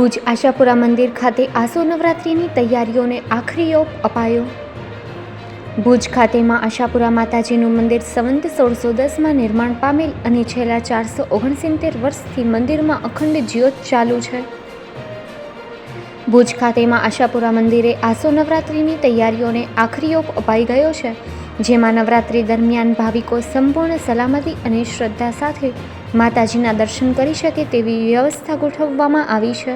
ભુજ આશાપુરા મંદિર ખાતે આસો નવરાત્રિની તૈયારીઓને આખરી ઓપ અપાયો. ભુજ ખાતેમાં આશાપુરા માતાજીનું મંદિર સંવંત સોળસો દસમાં નિર્માણ પામેલ અને છેલ્લા ચારસો ઓગણસિત્તેર વર્ષથી મંદિરમાં અખંડ જ્યોત ચાલુ છે. ભુજ ખાતેમાં આશાપુરા મંદિરે આસો નવરાત્રિની તૈયારીઓને આખરી ઓપ અપાઈ ગયો છે, જેમાં નવરાત્રિ દરમિયાન ભાવિકો સંપૂર્ણ સલામતી અને શ્રદ્ધા સાથે માતાજીના દર્શન કરી શકે તેવી વ્યવસ્થા ગોઠવવામાં આવી છે.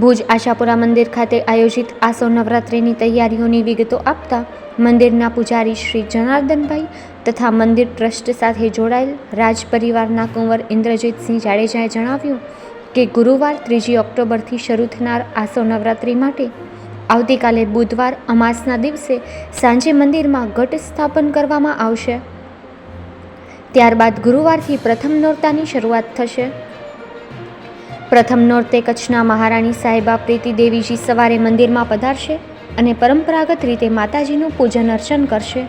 ભુજ આશાપુરા મંદિર ખાતે આયોજિત આસો નવરાત્રિની તૈયારીઓની વિગતો આપતા મંદિરના પૂજારી શ્રી જનાર્દનભાઈ તથા મંદિર ટ્રસ્ટ સાથે જોડાયેલ રાજ પરિવારના કુંવર ઇન્દ્રજીતસિંહ જાડેજાએ જણાવ્યું કે ગુરુવાર ત્રીજી ઓક્ટોબરથી શરૂ થનાર આસો નવરાત્રિ માટે આવતીકાલે બુધવાર અમાસના દિવસે સાંજે મંદિરમાં ઘટ સ્થાપન કરવામાં આવશે. ત્યારબાદ ગુરુવારથી પ્રથમ નોરતાની શરૂઆત થશે. પ્રથમ નોરતે કચ્છના મહારાણી સાહેબા પ્રીતિ દેવીજી સવારે મંદિરમાં પધારશે અને પરંપરાગત રીતે માતાજીનું પૂજન અર્ચન કરશે.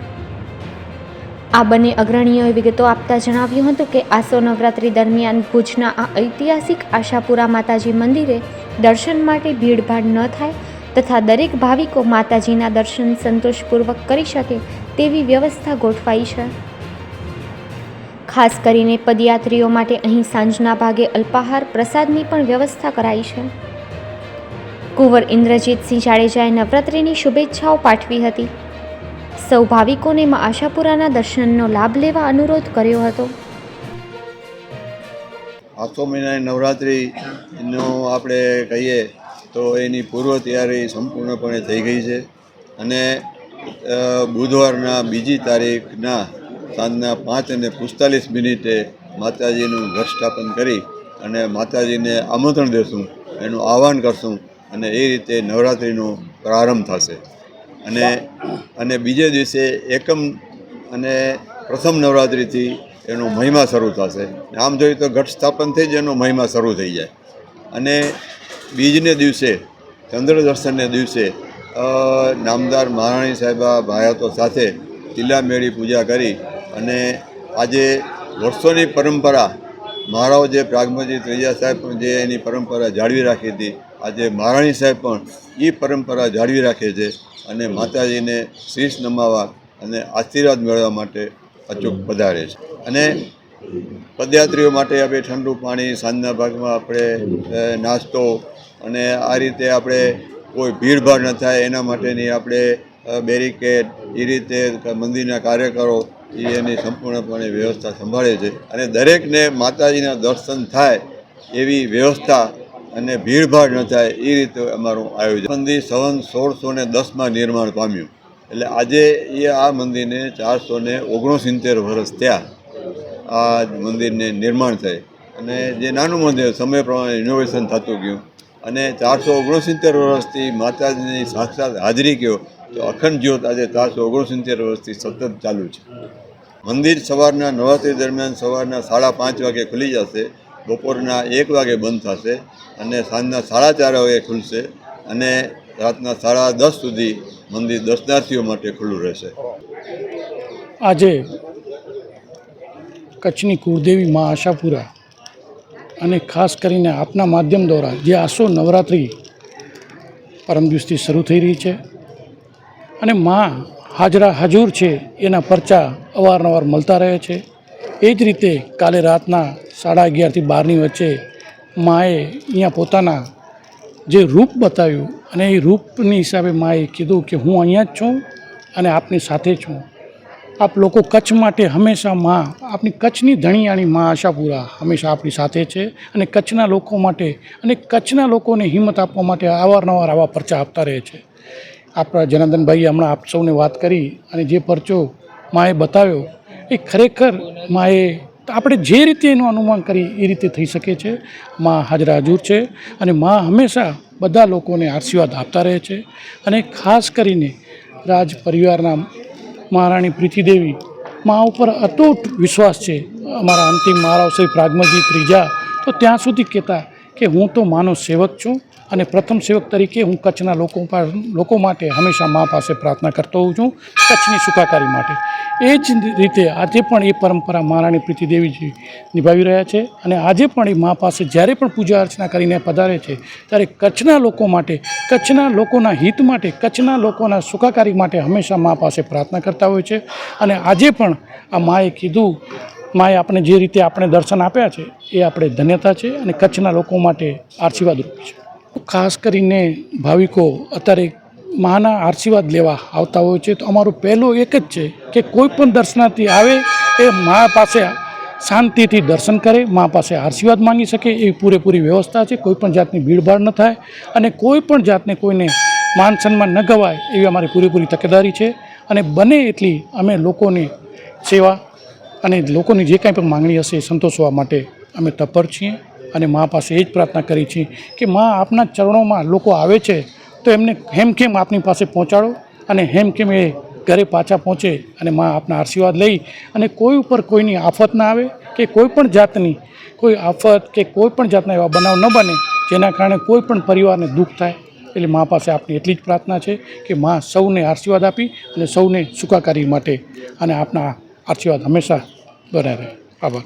આ બંને અગ્રણીઓએ વિગતો આપતા જણાવ્યું હતું કે આસો નવરાત્રિ દરમિયાન ભુજના આ ઐતિહાસિક આશાપુરા માતાજી મંદિરે દર્શન માટે ભીડભાડ ન થાય તથા દરેક ભાવિકો માતાજીના દર્શન સંતોષપૂર્વક કરી શકે તેવી વ્યવસ્થા ગોઠવાઈ છે. ખાસ કરીને પદયાત્રીઓ માટે અહીં સાંજના ભાગે અલ્પાહાર પ્રસાદની પણ વ્યવસ્થા કરાઈ છે. કુંવર ઇન્દ્રજીતસિંહ જાડેજાએ નવરાત્રિની શુભેચ્છાઓ પાઠવી હતી. સૌ ભાવિકોને મા આશાપુરાના દર્શનનો લાભ લેવા અનુરોધ કર્યો હતો. આખો મહિનાની નવરાત્રિનો આપણે કહીએ તો એની પૂર્વ તૈયારી સંપૂર્ણપણે થઈ ગઈ છે. અને બુધવારના બીજી તારીખના સાંજના પાંચ અને પિસ્તાલીસ મિનિટે માતાજીનું ઘર સ્થાપન કરી અને માતાજીને આમંત્રણ દેશું, એનું આહવાન કરશું અને એ રીતે નવરાત્રિનો પ્રારંભ થશે. અને અને બીજે દિવસે એકમ અને પ્રથમ નવરાત્રિથી એનો મહિમા શરૂ થશે. આમ જોઈએ તો ઘટ સ્થાપન થઈ જ એનો મહિમા શરૂ થઈ જાય. અને બીજને દિવસે, ચંદ્ર દર્શનને દિવસે નામદાર મહારાણી સાહેબા ભાયાતો સાથે તિલા મેળી પૂજા કરી અને આજે વર્ષોની પરંપરા મહારાવ જે પ્રાગમજી ત્રીજા સાહેબ પણ જે એની પરંપરા જાળવી રાખી હતી, આજે મહારાણી સાહેબ પણ એ પરંપરા જાળવી રાખે છે અને માતાજીને શીશ નમાવા અને આશીર્વાદ મેળવવા માટે અચૂક પધારે છે. અને પદયાત્રીઓ માટે આપણે ઠંડુ પાણી, સાંજના ભાગમાં આપણે નાસ્તો અને આ રીતે આપણે કોઈ ભીડભાડ ન થાય એના માટેની આપણે બેરિકેડ એ રીતે મંદિરના કાર્યકરો એ એની સંપૂર્ણપણે વ્યવસ્થા સંભાળે છે અને દરેકને માતાજીના દર્શન થાય એવી વ્યવસ્થા અને ભીડભાડ ન થાય એ રીતે અમારું આયોજન. મંદિર સવન સોળસો ને દસમાં નિર્માણ પામ્યું. એટલે આજે એ આ મંદિરને ચારસો ને ઓગણસિત્તેર વર્ષ થયા આ મંદિરને નિર્માણ થાય અને જે નાનું મંદિર સમય પ્રમાણે ઇનોવેશન થતું ગયું. અને ચારસો ઓગણસિત્તેર વર્ષથી માતાજીની સાક્ષાત હાજરી કયો તો અખંડ જ્યોત આજે ચારસો ઓગણસિત્તેર વર્ષથી સતત ચાલુ છે. મંદિર સવારના નવરાત્રિ દરમિયાન સવારના સાડા પાંચ વાગે ખુલી જશે. બપોરના એક વાગે બંધ થશે અને સાંજના સાડા ચાર વાગે ખુલશે અને રાતના સાડા દસ સુધી મંદિર દર્શનાર્થીઓ માટે ખુલ્લું રહેશે. આજે કચ્છની કુળદેવી મા આશાપુરા અને ખાસ કરીને આપના માધ્યમ દ્વારા જે આસો નવરાત્રિ પરમ દિવસથી શરૂ થઈ રહી છે અને મા હાજરા હાજુર છે, એના પરચા અવારનવાર મળતા રહે છે. એ જ રીતે કાલે રાતના સાડા અગિયારથી બારની વચ્ચે માએ અહીંયા પોતાના જે રૂપ બતાવ્યું અને એ રૂપની હિસાબે માએ કીધું કે હું અહીંયા જ છું અને આપની સાથે છું. આપ લોકો કચ્છ માટે હંમેશા માં, આપની કચ્છની ધણીયાણી માં આશાપુરા હંમેશા આપણી સાથે છે અને કચ્છના લોકો માટે અને કચ્છના લોકોને હિંમત આપવા માટે અવારનવાર આવા પરચા આપતા રહે છે. આપણા જનાર્દનભાઈએ હમણાં આપ સૌને વાત કરી અને જે પરચો માએ બતાવ્યો, એ ખરેખર માએ આપણે જે રીતે એનું અનુમાન કરી એ રીતે થઈ શકે છે. મા હાજરા હજુર છે અને મા હંમેશા બધા લોકોને આશીર્વાદ આપતા રહે છે અને ખાસ કરીને રાજ પરિવારના મહારાણી પ્રીતિદેવી મા ઉપર અતૂટ વિશ્વાસ છે. અમારા અંતિમ મહારાવ શ્રી પ્રાગમજી ત્રીજા તો ત્યાં સુધી કહેતા કે હું તો માનો સેવક છું. અને પ્રથમ સેવક તરીકે હું કચ્છના લોકો લોકો માટે હંમેશા મા પાસે પ્રાર્થના કરતો હોઉં છું, કચ્છની સુખાકારી માટે. એ જ રીતે આજે પણ એ પરંપરા મહારાણી પ્રીતિદેવીજી નિભાવી રહ્યા છે અને આજે પણ એ મા પાસે જ્યારે પણ પૂજા અર્ચના કરીને પધારે છે, ત્યારે કચ્છના લોકો માટે, કચ્છના લોકોના હિત માટે, કચ્છના લોકોના સુખાકારી માટે હંમેશા મા પાસે પ્રાર્થના કરતા હોય છે. અને આજે પણ આ માએ કીધું, માએ આપણે જે રીતે આપણે દર્શન આપ્યા છે, એ આપણે ધન્યતા છે અને કચ્છના લોકો માટે આશીર્વાદરૂપ છે. ખાસ કરીને ભાવિકો અત્યારે માના આશીર્વાદ લેવા આવતા હોય છે, તો અમારું પહેલું એક જ છે કે કોઈ પણ દર્શનાર્થી આવે એ મા પાસે શાંતિથી દર્શન કરે, મા પાસે આશીર્વાદ માંગી શકે, એવી પૂરેપૂરી વ્યવસ્થા છે, કોઈ પણ જાતની ભીડભાડ ન થાય અને કોઈ પણ જાતને કોઈને માન સન્માન ન ગવાય એવી અમારી પૂરેપૂરી તકેદારી છે અને બને એટલી અમે લોકોની સેવા અને લોકોની જે કાંઈ પણ માંગણી હશે એ સંતોષવા માટે અમે તત્પર છીએ. અને મા પાસે એ જ પ્રાર્થના કરી છે કે મા આપના ચરણોમાં લોકો આવે છે, તો એમને હેમખેમ આપની પાસે પહોંચાડો અને હેમખેમ એ ઘરે પાછા પહોંચે અને મા આપના આશીર્વાદ લઈ અને કોઈ ઉપર કોઈની આફત ના આવે કે કોઈ પણ જાતની, કોઈ આફત કે કોઈ પણ જાતના એવા બનાવ ન બને જેના કારણે કોઈ પણ પરિવારને દુઃખ થાય. એટલે મા પાસે આપની એટલી જ પ્રાર્થના છે કે મા સૌને આશીર્વાદ આપી અને સૌને સુખાકારી માટે અને આપના આશીર્વાદ હંમેશા બને રહે. આભાર.